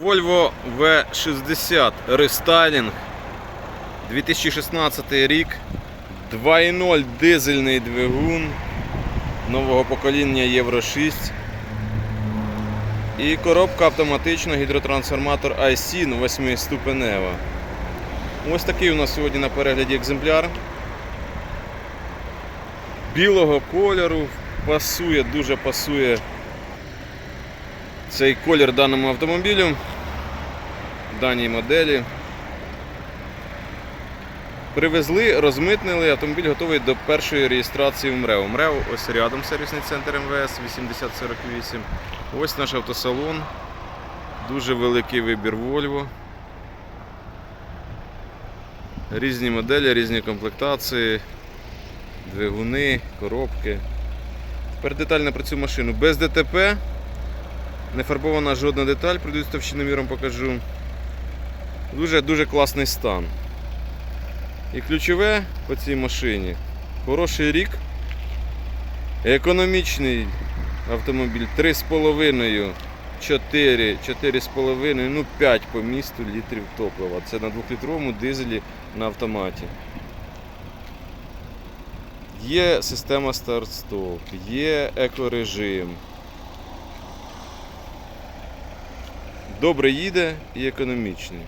Volvo V60 рестайлінг 2016 рік 2.0 дизельний двигун нового покоління Євро 6 і коробка автоматична гідротрансформатор IC 8 ступенева. Ось такий у нас сьогодні на перегляді екземпляр. Білого кольору пасує, дуже пасує цей колір даному автомобілю, даній моделі. Привезли, розмитнили, автомобіль готовий до першої реєстрації в МРЕО. МРЕО ось рядом сервісний центр МВС 8048. Ось наш автосалон. Дуже великий вибір Volvo. Різні моделі, різні комплектації, двигуни, коробки. Тепер детально про цю машину. Без ДТП. Не фарбована жодна деталь, пройдусь товщиноміром покажу. Дуже-дуже класний стан. І ключове по цій машині хороший рік, економічний автомобіль 3,5, 4, 4,5, ну 5 по місту літрів топлива. Це на 2-літровому дизелі на автоматі. Є система старт-стоп, є екорежим. Добре їде і економічний.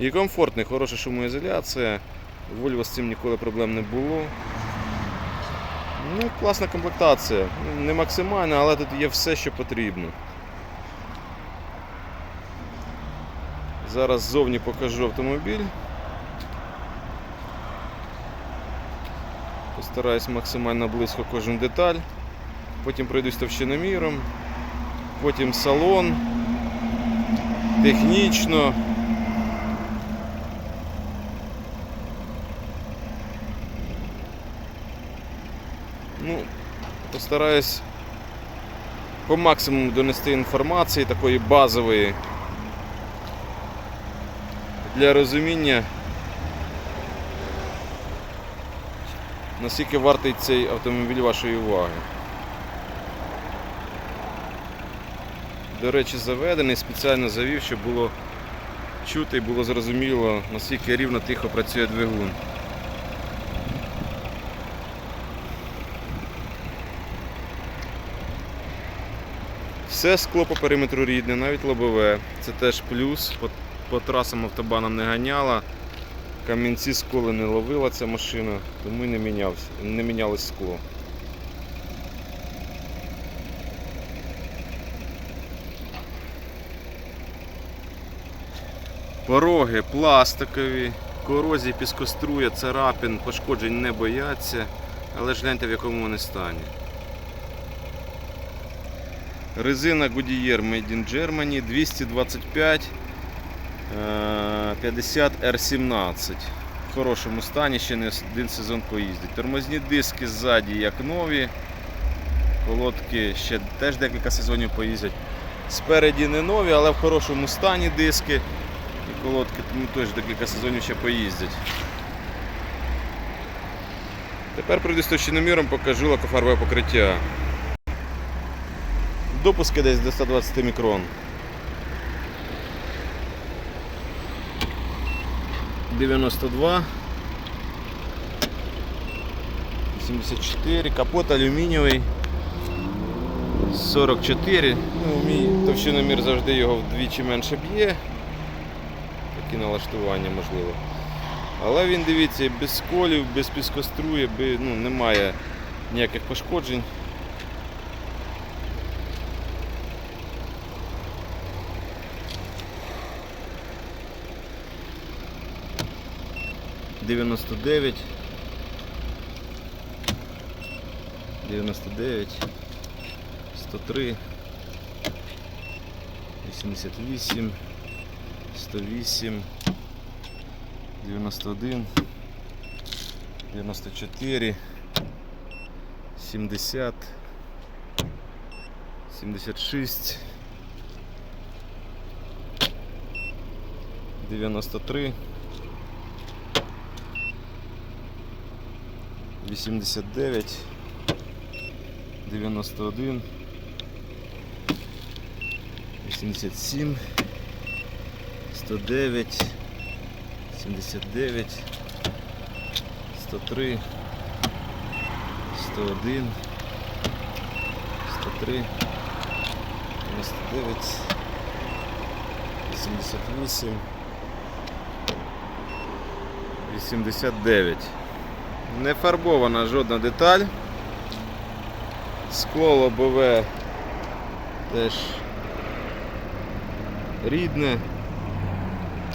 І комфортний, хороша шумоізоляція. У Volvo з цим ніколи проблем не було. Ну, класна комплектація. Не максимальна, але тут є все, що потрібно. Зараз ззовні покажу автомобіль. Постараюсь максимально близько кожну деталь. Потім пройдусь товщиноміром, потім салон технічно. Ну, постараюсь по максимуму донести інформації такої базової для розуміння, наскільки вартий цей автомобіль вашої уваги. До речі, заведений, спеціально завів, щоб було чути і було зрозуміло, наскільки рівно тихо працює двигун. Все скло по периметру рідне, навіть лобове. Це теж плюс. По, по трасам автобанам не ганяла. Камінці сколи не ловила ця машина, тому і не, мінявся, не мінялось скло. Пороги пластикові, корозії, піскоструя, царапин, пошкоджень не бояться, але ж гляньте в якому вони стані. Резина Goodyear Made in Germany 225 е, 50 R17. В хорошому стані, ще не один сезон поїздить. Тормозні диски ззаді як нові. Колодки ще теж декілька сезонів поїздять. Спереді не нові, але в хорошому стані диски. І колодки тому теж декілька сезонів ще поїздять. Тепер пройду з товщиноміром, покажу лакофарбове покриття. Допуски десь до 120 мікрон. 92 84, капот алюмінієвий 44. Ну, мій товщиномір завжди його вдвічі менше б'є. Такі налаштування можливо. Але він дивіться, без сколів, без піскострує, без, ну, немає ніяких пошкоджень. Дев'яносто дев'ять. Дев'яносто дев'ять. Сто три. Вісімдесят вісім. 108, 91, 94, 70, 76, 93, 89, 91, 87, 109, 79, 103, 101, 103, 99, 88, 89. Не фарбована жодна деталь. Скло лобове теж рідне.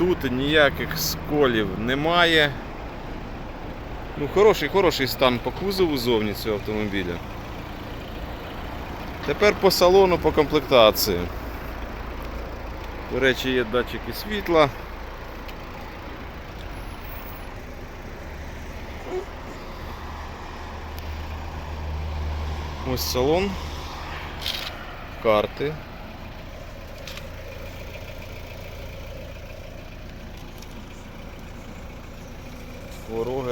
Тут ніяких сколів немає. Ну, хороший, хороший стан по кузову зовні цього автомобіля. Тепер по салону, по комплектації. До речі, є датчики світла. Ось салон, карти.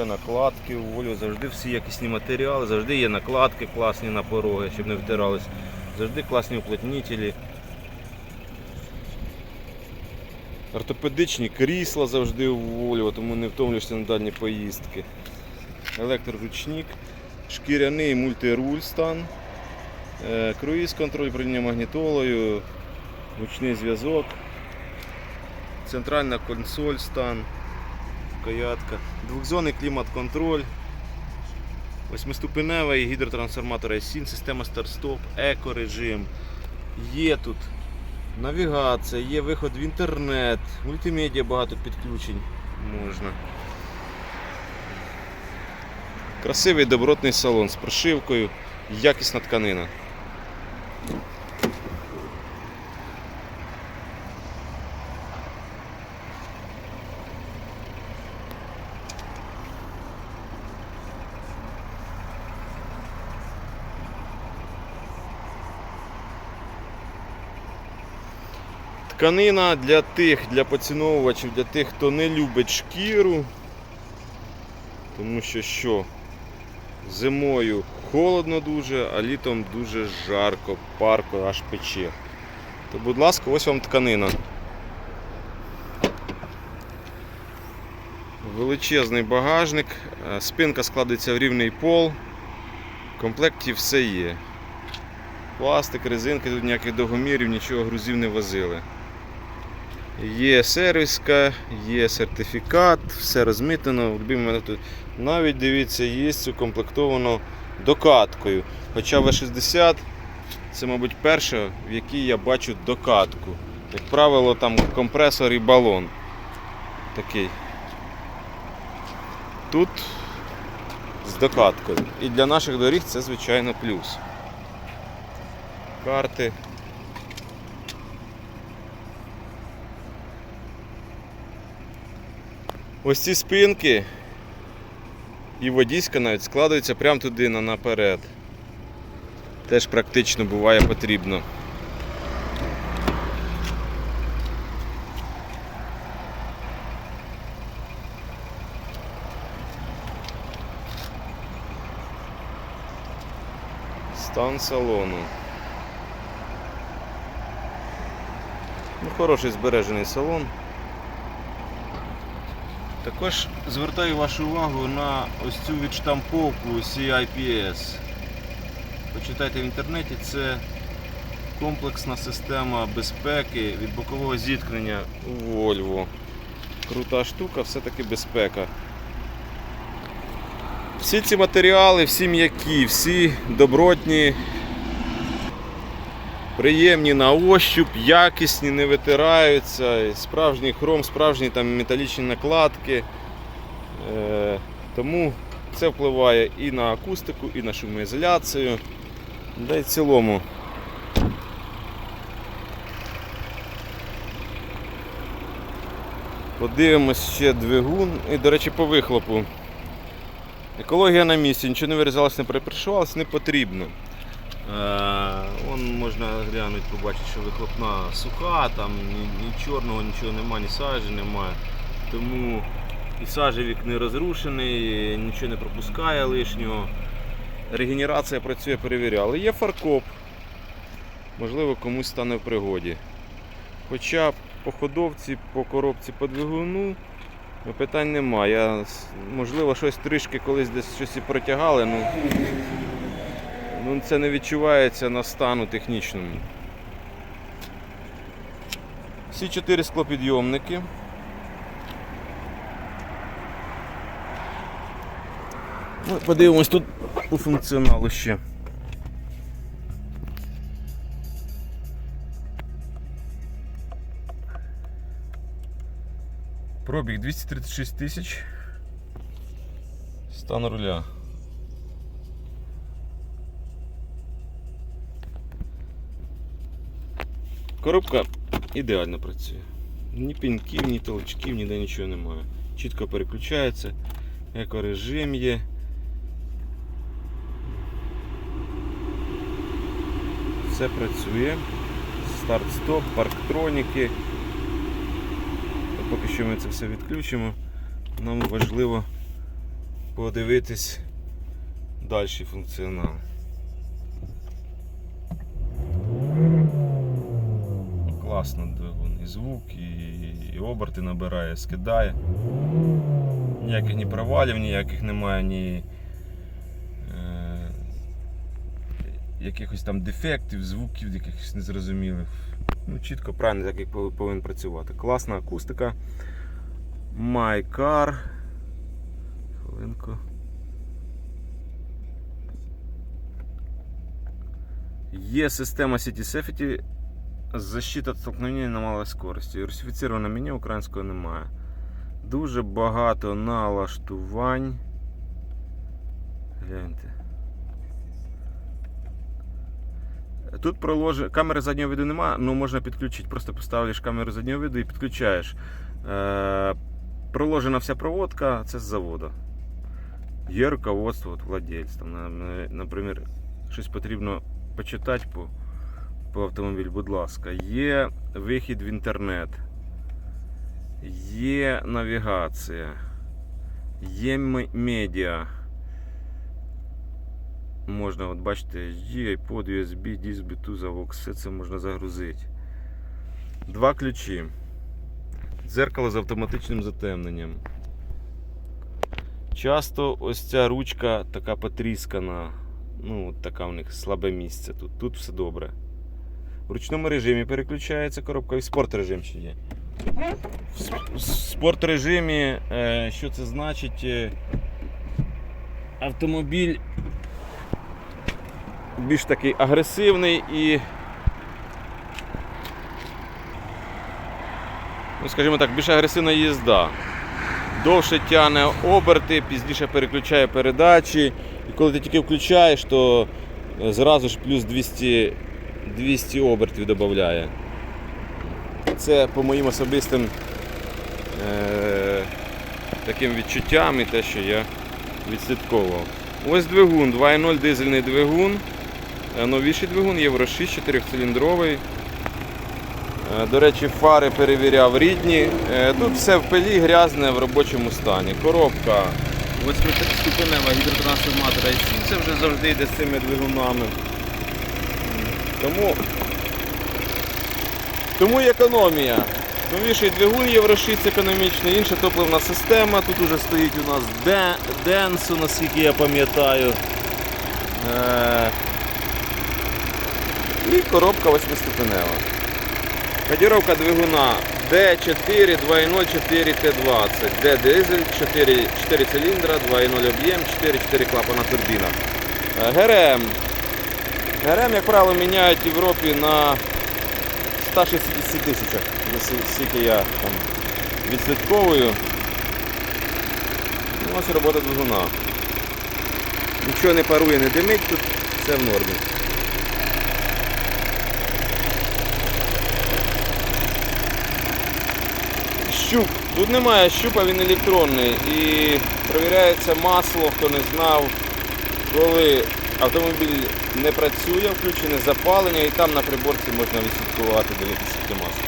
Пороги, накладки у волю, завжди всі якісні матеріали, завжди є накладки класні на пороги, щоб не втирались. Завжди класні уплотнителі. Ортопедичні крісла завжди у волю, тому не втомлюєшся на дальні поїздки. Електроручник, шкіряний мультируль стан, е, круїз контроль управління магнітолою, ручний зв'язок, центральна консоль стан, каятка, двохзонний клімат-контроль, восьмиступеневий гідротрансформатор i7, система старт-стоп, еко-режим. Є тут навігація, є виход в інтернет, мультимедіа багато підключень можна. Красивий добротний салон з прошивкою, якісна тканина. Тканина для тих, для поціновувачів, для тих, хто не любить шкіру. Тому що що? Зимою холодно дуже, а літом дуже жарко, парко аж пече. То, будь ласка, ось вам тканина. Величезний багажник, е, спинка складається в рівний пол. В комплекті все є. Пластик, резинки, тут ніяких довгомірів, нічого грузів не возили. Є сервіска, є сертифікат, все тут навіть дивіться, є укомплектовано докаткою. Хоча В60 це, мабуть, перше, в якій я бачу докатку. Як правило, там компресор і балон. Такий. Тут з докаткою. І для наших доріг це, звичайно, плюс. Карти. Ось ці спинки і водійська навіть складаються прямо туди на наперед. Теж практично буває потрібно. Стан салону. Ну, хороший збережений салон. Також звертаю вашу увагу на ось цю відштамповку CIPS. Почитайте в інтернеті, це комплексна система безпеки від бокового зіткнення у Volvo. Крута штука, все-таки безпека. Всі ці матеріали, всі м'які, всі добротні, приємні на ощуп, якісні, не витираються. Справжній хром, справжні там металічні накладки. Е, тому це впливає і на акустику, і на шумоізоляцію. Да й в цілому. Подивимось ще двигун. І, до речі, по вихлопу. Екологія на місці, нічого не вирізалося, не перепришувалося, не потрібно. Е, Вон можна глянути, побачити, що вихлопна суха, там ні, ні чорного, нічого немає, ні сажі немає. Тому і сажевік не розрушений, нічого не пропускає лишнього. Регенерація працює, перевіряли. Є фаркоп. Можливо, комусь стане в пригоді. Хоча по ходовці, по коробці, по двигуну ну, питань немає. Можливо, щось трішки колись десь щось і протягали, ну, ну це не відчувається на стану технічному. Всі чотири склопідйомники. Ну, подивимось тут по функціоналу ще. Пробіг 236 тисяч. Стан руля. Коробка ідеально працює. Ні пінків, ні толчків, ніде нічого немає. Чітко переключається, екорежим є. Все працює. Старт-стоп, парктроніки. Поки що ми це все відключимо. Нам важливо подивитись дальший функціонал. Класно двигун. І звук, і, і оберти набирає, скидає. Ніяких ні провалів, ніяких немає, ні е, якихось там дефектів, звуків, якихось незрозумілих. Ну, чітко, правильно, так як повинен працювати. Класна акустика. Car. Хвилинку. Є система City Safety защита від столкновення на малій скорості. Русифіціроване меню українського немає. Дуже багато налаштувань. Гляньте. Тут проложе... камери заднього виду немає, але можна підключити, просто поставиш камеру заднього виду і підключаєш. Е... Проложена вся проводка, це з заводу. Є руководство от, владельця. Наприклад, щось потрібно почитати по, по автомобілю, будь ласка. Є вихід в інтернет, є навігація, є медіа. Можна, от бачите, є iPod, USB, диск, Bluetooth, AUX, все це можна загрузити. Два ключі. Дзеркало з автоматичним затемненням. Часто ось ця ручка така потріскана. Ну, така у них слабе місце тут. Тут все добре. В ручному режимі переключається коробка і в спорт режим ще є. В спорт режимі, е, що це значить? Е, Автомобіль більш такий агресивний і. Ну, скажімо так, більш агресивна їзда. Довше тягне оберти, пізніше переключає передачі. І коли ти тільки включаєш, то е, зразу ж плюс 200, 200 обертів додає. Це по моїм особистим е, таким відчуттям і те, що я відслідковував. Ось двигун, 2.0 дизельний двигун. Е, Новіший двигун, Євро 6, 4-циліндровий. Е, До речі, фари перевіряв рідні. Е, Тут все в пилі грязне в робочому стані. Коробка 8-ступенева гідротрансформатора IC. Це вже завжди йде з цими двигунами. Тому, тому і економія. Новіший двигун Євро 6 економічний, інша топливна система. Тут уже стоїть у нас Де- Денсу, наскільки я пам'ятаю. Е, І коробка 8-ступенева. Кодировка двигуна D4 2.0 4T20. D дизель 4, 4 циліндра, 2.0 об'єм, 4-4 клапана турбіна. Е, ГРМ. ГРМ, як правило, міняють в Європі на 160 тисячах. Скільки я там відслідковую. Ну, Ось робота двигуна. Нічого не парує, не димить, тут все в нормі. Щуп. Тут немає щупа, він електронний. І перевіряється масло, хто не знав, коли Автомобіль не працює, включене запалення і там на приборці можна відслідкувати, дивитися маску.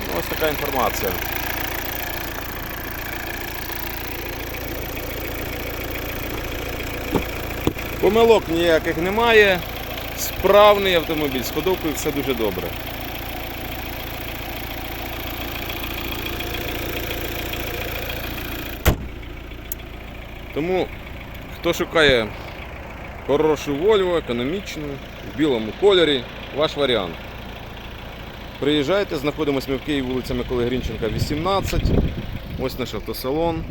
Ну, ось така інформація. Помилок ніяких немає. Справний автомобіль, з ходовкою все дуже добре. Тому хто шукає хорошу Volvo, економічну, в білому кольорі, ваш варіант. Приїжджайте, знаходимося ми в Києві, вулиця Миколи Грінченка, 18. Ось наш автосалон.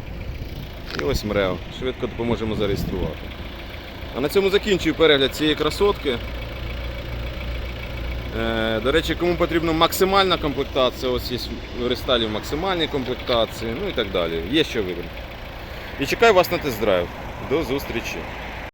І ось МРЕО. Швидко допоможемо зареєструвати. А на цьому закінчую перегляд цієї красотки. Е, До речі, кому потрібна максимальна комплектація, ось є в рестайлі в максимальній комплектації, ну і так далі. Є що вибрати. І чекаю вас на тест-драйв. До зустрічі!